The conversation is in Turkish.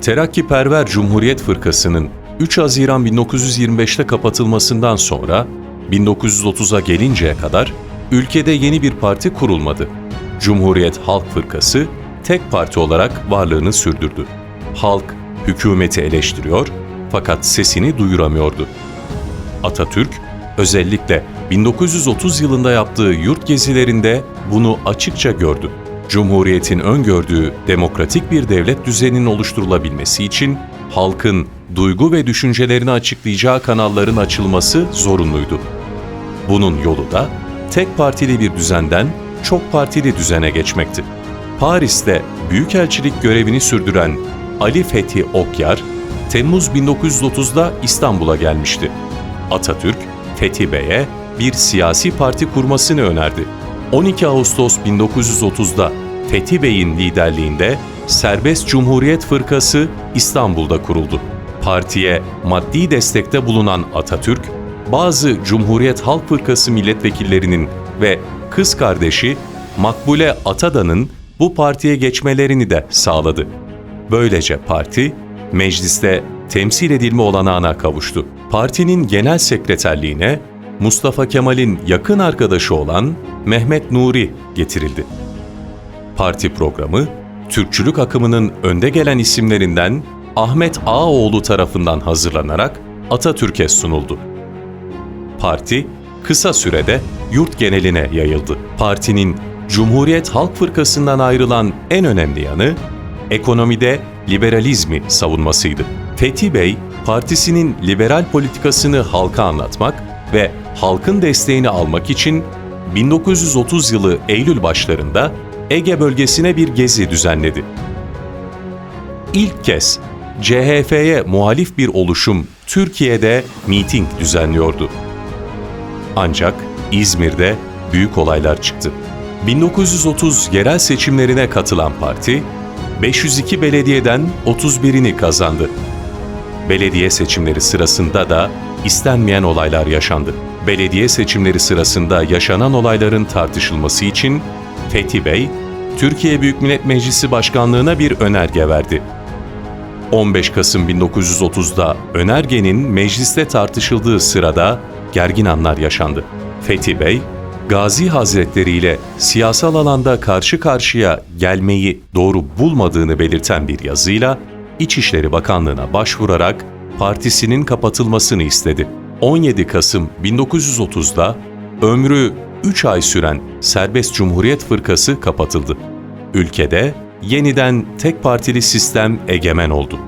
Terakkiperver Cumhuriyet Fırkası'nın 3 Haziran 1925'te kapatılmasından sonra 1930'a gelinceye kadar ülkede yeni bir parti kurulmadı. Cumhuriyet Halk Fırkası tek parti olarak varlığını sürdürdü. Halk hükümeti eleştiriyor fakat sesini duyuramıyordu. Atatürk özellikle 1930 yılında yaptığı yurt gezilerinde bunu açıkça gördü. Cumhuriyetin öngördüğü demokratik bir devlet düzeninin oluşturulabilmesi için halkın duygu ve düşüncelerini açıklayacağı kanalların açılması zorunluydu. Bunun yolu da tek partili bir düzenden çok partili düzene geçmekti. Paris'te büyükelçilik görevini sürdüren Ali Fethi Okyar, Temmuz 1930'da İstanbul'a gelmişti. Atatürk, Fethi Bey'e bir siyasi parti kurmasını önerdi. 12 Ağustos 1930'da Fethi Bey'in liderliğinde Serbest Cumhuriyet Fırkası İstanbul'da kuruldu. Partiye maddi destekte bulunan Atatürk, bazı Cumhuriyet Halk Fırkası milletvekillerinin ve kız kardeşi Makbule Atada'nın bu partiye geçmelerini de sağladı. Böylece parti, mecliste temsil edilme olanağına kavuştu. Partinin genel sekreterliğine Mustafa Kemal'in yakın arkadaşı olan Mehmet Nuri getirildi. Parti programı, Türkçülük akımının önde gelen isimlerinden Ahmet Ağaoğlu tarafından hazırlanarak Atatürk'e sunuldu. Parti kısa sürede yurt geneline yayıldı. Partinin Cumhuriyet Halk Fırkası'ndan ayrılan en önemli yanı ekonomide liberalizmi savunmasıydı. Fethi Bey, partisinin liberal politikasını halka anlatmak ve halkın desteğini almak için 1930 yılı Eylül başlarında Ege bölgesine bir gezi düzenledi. İlk kez CHP'ye muhalif bir oluşum Türkiye'de miting düzenliyordu. Ancak İzmir'de büyük olaylar çıktı. 1930 yerel seçimlerine katılan parti, 502 belediyeden 31'ini kazandı. Belediye seçimleri sırasında da istenmeyen olaylar yaşandı. Belediye seçimleri sırasında yaşanan olayların tartışılması için Fethi Bey, Türkiye Büyük Millet Meclisi Başkanlığına bir önerge verdi. 15 Kasım 1930'da önergenin mecliste tartışıldığı sırada gergin anlar yaşandı. Fethi Bey, Gazi Hazretleri ile siyasal alanda karşı karşıya gelmeyi doğru bulmadığını belirten bir yazıyla İçişleri Bakanlığı'na başvurarak partisinin kapatılmasını istedi. 17 Kasım 1930'da ömrü 3 ay süren Serbest Cumhuriyet Fırkası kapatıldı. Ülkede yeniden tek partili sistem egemen oldu.